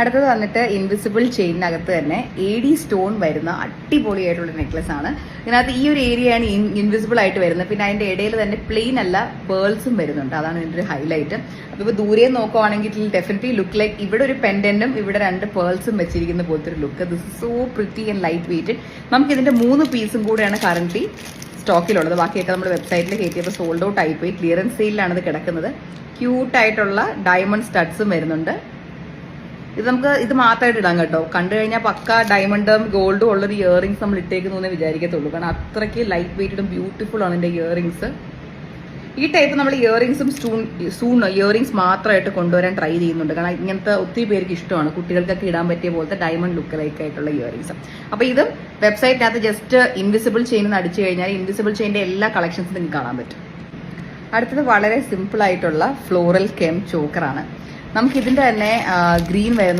അടുത്തത് വന്നിട്ട് ഇൻവിസിബിൾ ചെയിനകത്ത് തന്നെ എ ഡി സ്റ്റോൺ വരുന്ന അടിപൊളിയായിട്ടുള്ള നെക്ലസ് ആണ്. ഇതിനകത്ത് ഈ ഒരു ഏരിയയാണ് ഇൻവിസിബിൾ ആയിട്ട് വരുന്നത്. പിന്നെ അതിന്റെ ഇടയിൽ തന്നെ പ്ലെയിൻ അല്ല പേൾസും വരുന്നുണ്ട്. അതാണ് ഇതിന്റെ ഒരു ഹൈലൈറ്റ് അപ്പൊ ഇപ്പൊ ദൂരെ നോക്കുവാണെങ്കിൽ ഡെഫിനറ്റ്ലി ലുക്ക് ലൈക്ക് ഇവിടെ ഒരു പെൻഡന്റും ഇവിടെ രണ്ട് പേൾസും വെച്ചിരിക്കുന്ന പോലത്തെ ഒരു look this so pretty and light weight നമുക്ക് ഇതിന്റെ മൂന്ന് പീസും കൂടെയാണ് കറന്റ് സ്റ്റോക്കിലുള്ളത് ബാക്കിയൊക്കെ നമ്മുടെ വെബ്സൈറ്റിൽ കയറ്റിയപ്പോൾ സോൾഡ് ഔട്ട് ആയിപ്പോയി. ക്ലിയറൻസ് സെയിലാണ് ഇത് കിടക്കുന്നത്. ക്യൂട്ടായിട്ടുള്ള ഡയമണ്ട് സ്റ്റഡ്സും വരുന്നുണ്ട്. ഇത് നമുക്ക് ഇത് മാത്രമായിട്ട് ഇടാം കേട്ടോ. കണ്ടു കഴിഞ്ഞാൽ പക്ക ഡയമണ്ടും ഗോൾഡും ഉള്ളൊരു ഇയറിംഗ്സ് നമ്മൾ ഇട്ടേക്കുന്നു എന്നേ വിചാരിക്കത്തുള്ളൂ. കാരണം അത്രയ്ക്ക് ലൈറ്റ് വെയിറ്റഡും ബ്യൂട്ടിഫുൾ ആണ് എന്റെ ഇയറിംഗ്സ് ഈ ടൈപ്പ് നമ്മൾ ഇയറിംഗ്സും സ്റ്റൂൺ സൂൺ ഇയറിംഗ്സ് മാത്രമായിട്ട് കൊണ്ടുവരാൻ ട്രൈ ചെയ്യുന്നുണ്ട്. കാരണം ഇങ്ങനത്തെ ഒത്തിരി പേർക്ക് ഇഷ്ടമാണ്. കുട്ടികൾക്കൊക്കെ ഇടാൻ പറ്റിയ പോലത്തെ ഡയമണ്ട് ലുക്ക് ലൈക്ക് ആയിട്ടുള്ള ഇയറിംഗ്സ് അപ്പോൾ ഇത് വെബ്സൈറ്റിനകത്ത് ജസ്റ്റ് ഇൻവിസിബിൾ ചെയിൻ എന്ന് അടിച്ചു കഴിഞ്ഞാൽ ഇൻവിസിബിൾ ചെയിന്റെ എല്ലാ കളക്ഷൻസും നിങ്ങൾക്ക് കാണാൻ പറ്റും. അടുത്തത് വളരെ സിമ്പിൾ ആയിട്ടുള്ള ഫ്ലോറൽ കെം ചോക്കറാണ് നമുക്ക് ഇതിന്റെ തന്നെ ഗ്രീൻ വരുന്ന